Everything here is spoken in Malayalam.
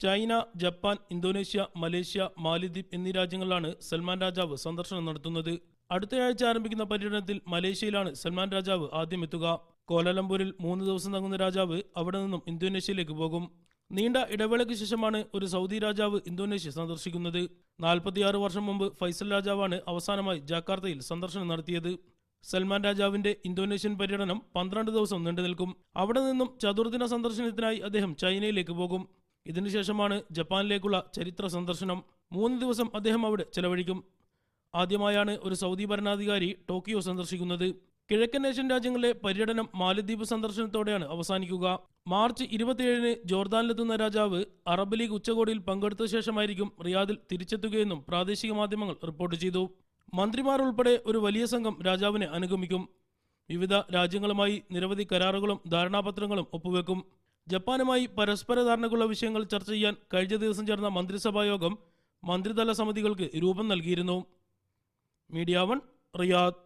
ചൈന ജപ്പാൻ ഇന്തോനേഷ്യ മലേഷ്യ മാലിദ്വീപ് എന്നീ രാജ്യങ്ങളിലാണ് സൽമാൻ രാജാവ് സന്ദർശനം നടത്തുന്നത്. അടുത്തയാഴ്ച ആരംഭിക്കുന്ന പര്യടനത്തിൽ മലേഷ്യയിലാണ് സൽമാൻ രാജാവ് ആദ്യം എത്തുക കോലാലംപൂരിൽ മൂന്ന് ദിവസം തങ്ങുന്ന രാജാവ് അവിടെ നിന്നും ഇന്തോനേഷ്യയിലേക്ക് പോകും. നീണ്ട ഇടവേളയ്ക്ക് ശേഷമാണ് ഒരു സൗദി രാജാവ് ഇന്തോനേഷ്യ സന്ദർശിക്കുന്നത്. നാൽപ്പത്തിയാറ് വർഷം മുമ്പ് ഫൈസൽ രാജാവാണ് അവസാനമായി ജാക്കാർത്തയിൽ സന്ദർശനം നടത്തിയത്. സൽമാൻ രാജാവിന്റെ ഇന്തോനേഷ്യൻ പര്യടനം പന്ത്രണ്ട് ദിവസം നീണ്ടുനിൽക്കും അവിടെ നിന്നും ചതുർദിന സന്ദർശനത്തിനായി അദ്ദേഹം ചൈനയിലേക്ക് പോകും. ഇതിനുശേഷമാണ് ജപ്പാനിലേക്കുള്ള ചരിത്ര സന്ദർശനം. മൂന്ന് ദിവസം അദ്ദേഹം അവിടെ ചെലവഴിക്കും. ആദ്യമായാണ് ഒരു സൗദി ഭരണാധികാരി ടോക്കിയോ സന്ദർശിക്കുന്നത്. കിഴക്കൻ ഏഷ്യൻ രാജ്യങ്ങളിലെ പര്യടനം മാലദ്വീപ് സന്ദർശനത്തോടെയാണ് അവസാനിക്കുക. മാർച്ച് ഇരുപത്തിയേഴിന് ജോർദാനിലെത്തുന്ന രാജാവ് അറബ് ലീഗ് ഉച്ചകോടിയിൽ പങ്കെടുത്ത ശേഷമായിരിക്കും റിയാദിൽ തിരിച്ചെത്തുകയെന്നും പ്രാദേശിക മാധ്യമങ്ങൾ റിപ്പോർട്ട് ചെയ്തു. മന്ത്രിമാർ ഉൾപ്പെടെ ഒരു വലിയ സംഘം രാജാവിനെ അനുഗമിക്കും. വിവിധ രാജ്യങ്ങളുമായി നിരവധി കരാറുകളും ധാരണാപത്രങ്ങളും ഒപ്പുവെക്കും. ജപ്പാനുമായി പരസ്പര ധാരണക്കുള്ള വിഷയങ്ങൾ ചർച്ച ചെയ്യാൻ കഴിഞ്ഞ ദിവസം ചേർന്ന മന്ത്രിസഭാ യോഗം മന്ത്രിതല സമിതികൾക്ക് രൂപം നൽകിയിരുന്നു. Media One Riyadh.